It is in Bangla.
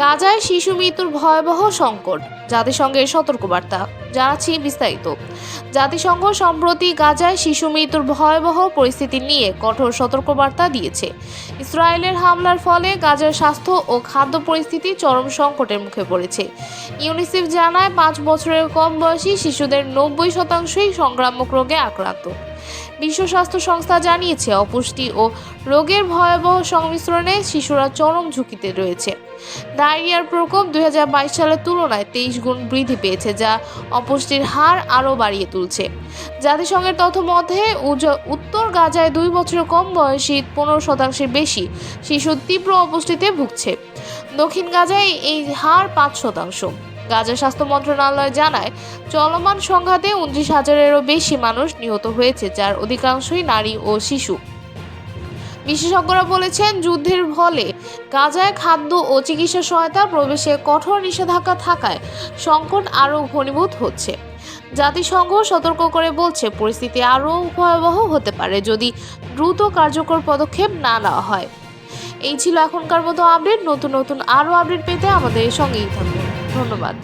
গাজায় শিশু মৃত্যুর ভয়াবহ সংকট, জাতিসংঘের সতর্কবার্তা, জানাচ্ছি বিস্তারিত। জাতিসংঘ সম্প্রতি গাজায় শিশু মৃত্যুর ভয়াবহ পরিস্থিতি নিয়ে কঠোর সতর্কবার্তা দিয়েছে। ইসরায়েলের হামলার ফলে গাজার স্বাস্থ্য ও খাদ্য পরিস্থিতি চরম সংকটের মুখে পড়েছে। ইউনিসেফ জানায়, পাঁচ বছরের কম বয়সী শিশুদের নব্বই শতাংশই সংক্রামক রোগে আক্রান্ত। বিশ্ব স্বাস্থ্য সংস্থা জানিয়েছে, অপুষ্টি ও রোগের ভয়াবহ সংমিশ্রণে শিশুরা চরম ঝুঁকিতে রয়েছে। ডায়রিয়ার প্রকোপ দুই হাজার বাইশ সালের তুলনায় তেইশ গুণ বৃদ্ধি পেয়েছে, যা অপুষ্টির হার আরও বাড়িয়ে তুলছে। জাতিসংঘের তথ্য মধ্যে উত্তর গাজায় দুই বছরের কম বয়সী পনেরো শতাংশের বেশি শিশু তীব্র অপুষ্টিতে ভুগছে। দক্ষিণ গাজায় এই হার পাঁচ শতাংশ। গাজা স্বাস্থ্য মন্ত্রণালয় জানায়, চলমান সংঘাতে উনত্রিশ হাজারেরও বেশি মানুষ নিহত হয়েছে, যার অধিকাংশই নারী ও শিশু। বিশেষজ্ঞরা বলেছেন, যুদ্ধের ফলে গাজায় খাদ্য ও চিকিৎসা সহায়তা, প্রবেশে কঠোর নিষেধাজ্ঞা থাকায় সংকট আরও ঘনীভূত হচ্ছে। জাতিসংঘ সতর্ক করে বলছে, পরিস্থিতি আরও ভয়াবহ হতে পারে যদি দ্রুত কার্যকর পদক্ষেপ না নেওয়া হয়। এই ছিল এখনকার মতো আপডেট নতুন নতুন আরও আপডেট পেতে আমাদের সঙ্গেই থাকুন। ধন্যবাদ।